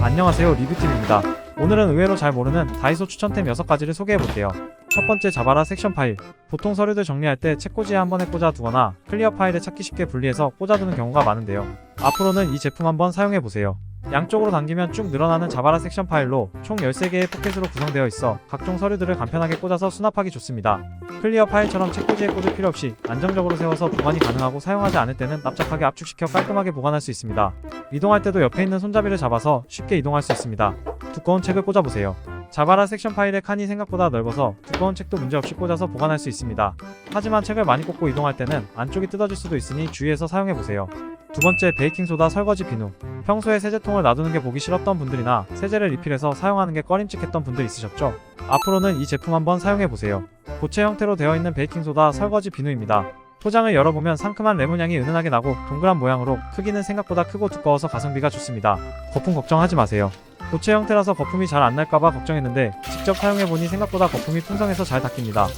안녕하세요 리뷰팀입니다. 오늘은 의외로 잘 모르는 다이소 추천템 6가지를 소개해볼게요. 첫 번째 자바라 섹션 파일. 보통 서류들 정리할 때 책꽂이에 한 번에 꽂아 두거나 클리어 파일에 찾기 쉽게 분리해서 꽂아두는 경우가 많은데요. 앞으로는 이 제품 한번 사용해보세요. 양쪽으로 당기면 쭉 늘어나는 자바라 섹션 파일로 총 13개의 포켓으로 구성되어 있어 각종 서류들을 간편하게 꽂아서 수납하기 좋습니다. 클리어 파일처럼 책꽂이에 꽂을 필요 없이 안정적으로 세워서 보관이 가능하고 사용하지 않을 때는 납작하게 압축시켜 깔끔하게 보관할 수 있습니다. 이동할 때도 옆에 있는 손잡이를 잡아서 쉽게 이동할 수 있습니다. 두꺼운 책을 꽂아보세요. 자바라 섹션 파일의 칸이 생각보다 넓어서 두꺼운 책도 문제없이 꽂아서 보관할 수 있습니다. 하지만 책을 많이 꽂고 이동할 때는 안쪽이 뜯어질 수도 있으니 주의해서 사용해보세요. 두 번째 베이킹소다 설거지 비누. 평소에 세제통을 놔두는 게 보기 싫었던 분들이나 세제를 리필해서 사용하는 게 꺼림칙했던 분들 있으셨죠? 앞으로는 이 제품 한번 사용해보세요. 고체 형태로 되어 있는 베이킹소다 설거지 비누입니다. 포장을 열어보면 상큼한 레몬향이 은은하게 나고 동그란 모양으로 크기는 생각보다 크고 두꺼워서 가성비가 좋습니다. 거품 걱정하지 마세요. 고체 형태라서 거품이 잘 안 날까봐 걱정했는데 직접 사용해보니 생각보다 거품이 풍성해서 잘 닦입니다.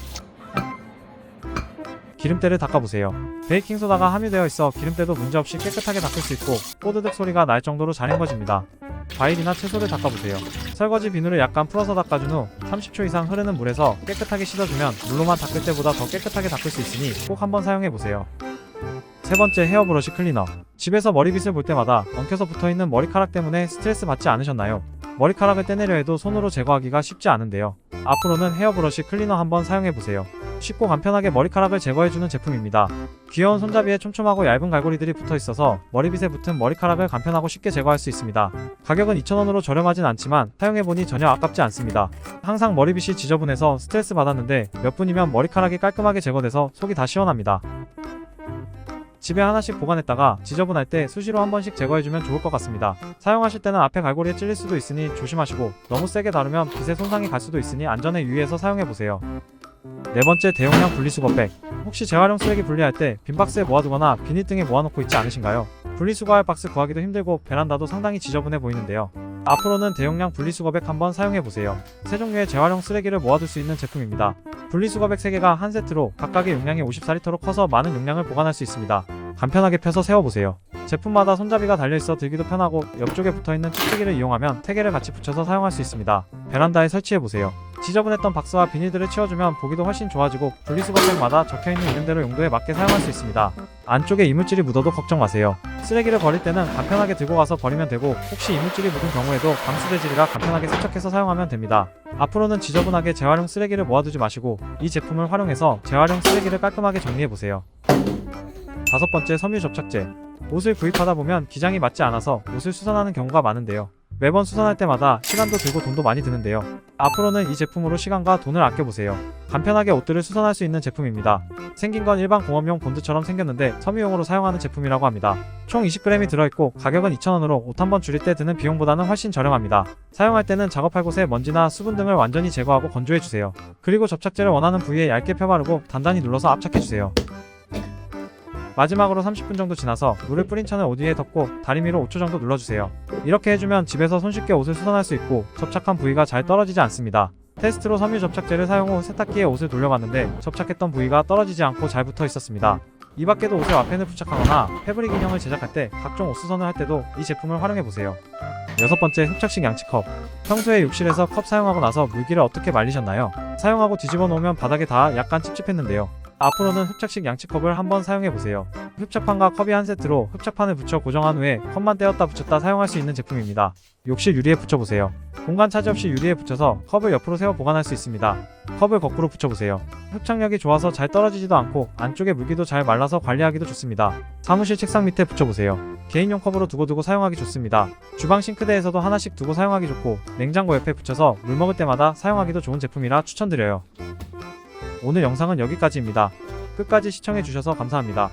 기름때를 닦아보세요. 베이킹소다가 함유되어 있어 기름때도 문제없이 깨끗하게 닦을 수 있고 뽀드득 소리가 날 정도로 잘 헹궈집니다. 과일이나 채소를 닦아보세요. 설거지 비누를 약간 풀어서 닦아준 후 30초 이상 흐르는 물에서 깨끗하게 씻어주면 물로만 닦을 때보다 더 깨끗하게 닦을 수 있으니 꼭 한번 사용해보세요. 세 번째 헤어 브러쉬 클리너. 집에서 머리빗을 볼 때마다 엉켜서 붙어있는 머리카락 때문에 스트레스 받지 않으셨나요? 머리카락을 떼내려 해도 손으로 제거하기가 쉽지 않은데요. 앞으로는 헤어 브러쉬 클리너 한번 사용해보세요. 쉽고 간편하게 머리카락을 제거해주는 제품입니다. 귀여운 손잡이에 촘촘하고 얇은 갈고리들이 붙어 있어서 머리빗에 붙은 머리카락을 간편하고 쉽게 제거할 수 있습니다. 가격은 2,000원으로 저렴하진 않지만 사용해보니 전혀 아깝지 않습니다. 항상 머리빗이 지저분해서 스트레스 받았는데 몇 분이면 머리카락이 깔끔하게 제거돼서 속이 다 시원합니다. 집에 하나씩 보관했다가 지저분할 때 수시로 한 번씩 제거해주면 좋을 것 같습니다. 사용하실 때는 앞에 갈고리에 찔릴 수도 있으니 조심하시고 너무 세게 다루면 빗에 손상이 갈 수도 있으니 안전에 유의해서 사용해보세요. 네 번째 대용량 분리수거백. 혹시 재활용 쓰레기 분리할 때 빈 박스에 모아두거나 비닐 등에 모아놓고 있지 않으신가요? 분리수거할 박스 구하기도 힘들고 베란다도 상당히 지저분해 보이는데요. 앞으로는 대용량 분리수거백 한번 사용해보세요. 세 종류의 재활용 쓰레기를 모아둘 수 있는 제품입니다. 분리수거백 3개가 한 세트로 각각의 용량이 54리터로 커서 많은 용량을 보관할 수 있습니다. 간편하게 펴서 세워보세요. 제품마다 손잡이가 달려있어 들기도 편하고 옆쪽에 붙어있는 툭툭이를 이용하면 태개를 같이 붙여서 사용할 수 있습니다. 베란다에 설치해보세요. 지저분했던 박스와 비닐들을 치워주면 보기도 훨씬 좋아지고 분리수거백마다 적혀있는 이름대로 용도에 맞게 사용할 수 있습니다. 안쪽에 이물질이 묻어도 걱정 마세요. 쓰레기를 버릴 때는 간편하게 들고 가서 버리면 되고 혹시 이물질이 묻은 경우에도 방수대질이라 간편하게 세척해서 사용하면 됩니다. 앞으로는 지저분하게 재활용 쓰레기를 모아두지 마시고 이 제품을 활용해서 재활용 쓰레기를 깔끔하게 정리해보세요. 다섯 번째 섬유 접착제. 옷을 구입하다 보면 기장이 맞지 않아서 옷을 수선하는 경우가 많은데요. 매번 수선할 때마다 시간도 들고 돈도 많이 드는데요. 앞으로는 이 제품으로 시간과 돈을 아껴보세요. 간편하게 옷들을 수선할 수 있는 제품입니다. 생긴 건 일반 공업용 본드처럼 생겼는데 섬유용으로 사용하는 제품이라고 합니다. 총 20g이 들어있고 가격은 2,000원으로 옷 한 번 줄일 때 드는 비용보다는 훨씬 저렴합니다. 사용할 때는 작업할 곳에 먼지나 수분 등을 완전히 제거하고 건조해주세요. 그리고 접착제를 원하는 부위에 얇게 펴바르고 단단히 눌러서 압착해주세요. 마지막으로 30분 정도 지나서 물을 뿌린 옷 위에 덮고 다리미로 5초 정도 눌러주세요. 이렇게 해주면 집에서 손쉽게 옷을 수선할 수 있고 접착한 부위가 잘 떨어지지 않습니다. 테스트로 섬유 접착제를 사용 후 세탁기에 옷을 돌려봤는데 접착했던 부위가 떨어지지 않고 잘 붙어 있었습니다. 이 밖에도 옷에 와펜을 부착하거나 패브릭 인형을 제작할 때 각종 옷 수선을 할 때도 이 제품을 활용해 보세요. 여섯 번째 흡착식 양치컵. 평소에 욕실에서 컵 사용하고 나서 물기를 어떻게 말리셨나요? 사용하고 뒤집어 놓으면 바닥에 닿아 약간 찝찝했는데요. 앞으로는 흡착식 양치컵을 한번 사용해보세요. 흡착판과 컵이 한 세트로 흡착판을 붙여 고정한 후에 컵만 떼었다 붙였다 사용할 수 있는 제품입니다. 욕실 유리에 붙여보세요. 공간 차지 없이 유리에 붙여서 컵을 옆으로 세워 보관할 수 있습니다. 컵을 거꾸로 붙여보세요. 흡착력이 좋아서 잘 떨어지지도 않고 안쪽에 물기도 잘 말라서 관리하기도 좋습니다. 사무실 책상 밑에 붙여보세요. 개인용 컵으로 두고두고 사용하기 좋습니다. 주방 싱크대에서도 하나씩 두고 사용하기 좋고 냉장고 옆에 붙여서 물 먹을 때마다 사용하기도 좋은 제품이라 추천드려요. 오늘 영상은 여기까지입니다. 끝까지 시청해주셔서 감사합니다.